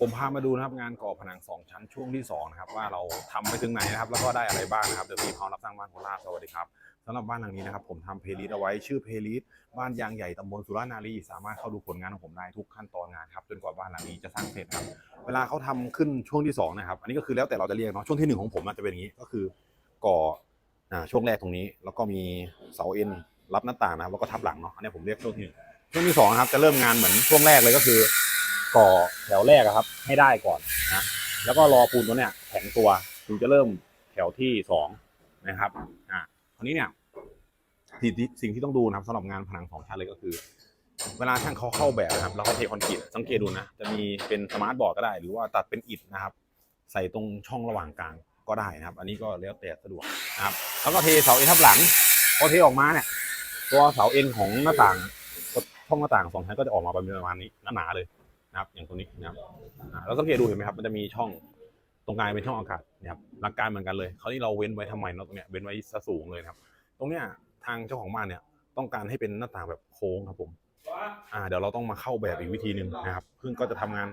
ผมพามาดูนะครับงานก่อผนังสองชั้นช่วงที่สองนะครับว่าเราทำไปถึงไหนนะครับแล้วก็ได้อะไรบ้างนะครับเดี๋ยวมีพร้อมรับสร้างบ้านโคราชสวัสดีครับสำหรับบ้านหลังนี้นะครับผมทำเพลย์ลิสต์เอาไว้ชื่อเพลย์ลิสต์บ้านยางใหญ่ตำบลสุรานารีสามารถเข้าดูผลงานของผมได้ทุกขั้นตอนงานครับจนกว่าบ้านหลังนี้จะสร้างเสร็จครับเวลาเขาทำขึ้นช่วงที่สองนะครับอันนี้ก็คือแล้วแต่เราจะเรียกเนาะช่วงที่หนึ่งของผมอาจจะเป็นอย่างนี้ก็คือก่ออช่วงแรกตรงนี้ แล้วก็มีเสาเอ็นรับหน้าต่างนะครับแล้วก็ทับหลังเนาะอันนี้ผมเรียกช่วงที่หนึ่งช่วงที่สองนะครับจะเริ่มงานเหมือนช่วงแรกเลยก็คือ ก่อแถวแรกครับ ให้ได้ก่อนนะแล้วก็รอปูนตัวเนี้ยแข็งตัวถึงจะเริ่มแถวที่สองนะครับอ่าคราวนี้เนี่ยสิ่งที่สิ่งที่ต้องดูนะครับสำหรับงานผนังสองชั้นเลยก็คือ เวลาช่างเขาเข้าแบบนะครับ แล้วเขาเทคอนกรีตสังเกตดูนะ จะมีเป็นสมาร์ทบอร์ดก็ได้ หรือว่าตัดเป็นอิฐนะครับ ใส่ตรงช่องระหว่างกลางก็ได้นะครับ อันนี้ก็แล้วแต่สะดวกนะครับ แล้วก็เทเสาเอ็นทับหลังพอเทออกมาเนี่ย ตัวเสาเอ็นของหน้าต่างช่องหน้าต่างสองชั้นก็จะออกมาประมาณนี้หนาๆเลย นะครับอย่างตัวนี้นะครับอ่าเราสังเกตดูเห็นไหมครับมันจะมีช่องตรงกลางเป็นช่องอากาศนะครับหลักการเหมือนกันเลยเขาที่เราเว้นไว้ทำไมเนาะตรงเนี้ยเว้นไว้ซะสูงเลยครับ ตรงเนี้ยทางเจ้าของบ้านเนี่ยต้องการให้เป็นหน้าต่างแบบโค้งครับผมอ่าเดี๋ยวเราต้องมาเข้าแบบอีกวิธีหนึ่งนะครับซึ่งก็จะทำงาน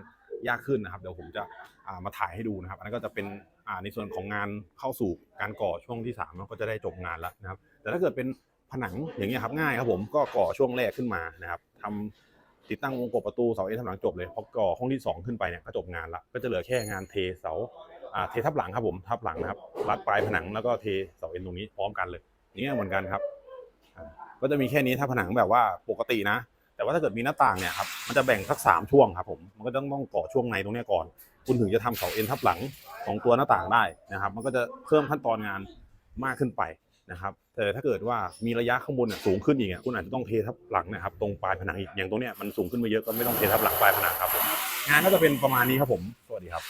ยากขึ้นนะครับ เดี๋ยวผมจะอ่ามาถ่ายให้ดูนะครับ อันนั้นก็จะเป็นอ่าในส่วนของงานเข้าสู่การก่อช่วงที่สามเนก็จะได้จบงานแล้วนะครับ แต่ถ้าเกิดเป็นผนังอย่างเงี้ยครับง่ายครับผมก็ก่อช่วงแรกขึ้นมานะครับทำ ติดตั้งวงกบประตูเสาเอ็นทับหลังจบเลยพอก่อห้องที่ 2 ขึ้นไปเนี่ยก็จบงานละก็จะเหลือแค่งานเทเสาอ่าเททับหลังครับผมทับหลังนะครับรัดปลายผนังแล้วก็เทเสาเอ็นตรงนี้พร้อมกันเลยอย่เหมือนกันครับ ก็จะมีแค่นี้ถ้าผนังแบบว่าปกตินะ แต่ว่าถ้าเกิดมีหน้าต่างเนี่ยครับมันจะแบ่งสักสามช่วงครับผมมันก็ต้องต้องก่อช่วงในตรงนี้ก่อน คุณถึงจะทำเสาเอ็นทับหลังของตัวหน้าต่างได้นะครับ มันก็จะเพิ่มขั้นตอนงานมากขึ้นไป นะครับแต่ถ้าเกิดว่ามีระยะข้างบนสูงขึ้นอีกคุณอาจจะต้องเททับหลังนะครับตรงปลายผนังอีกอย่างตรงเนี้ยมันสูงขึ้นมาเยอะก็ไม่ต้องเททับหลังปลายผนังครับผมงานก็จะเป็นประมาณนี้ครับผมสวัสดีครับ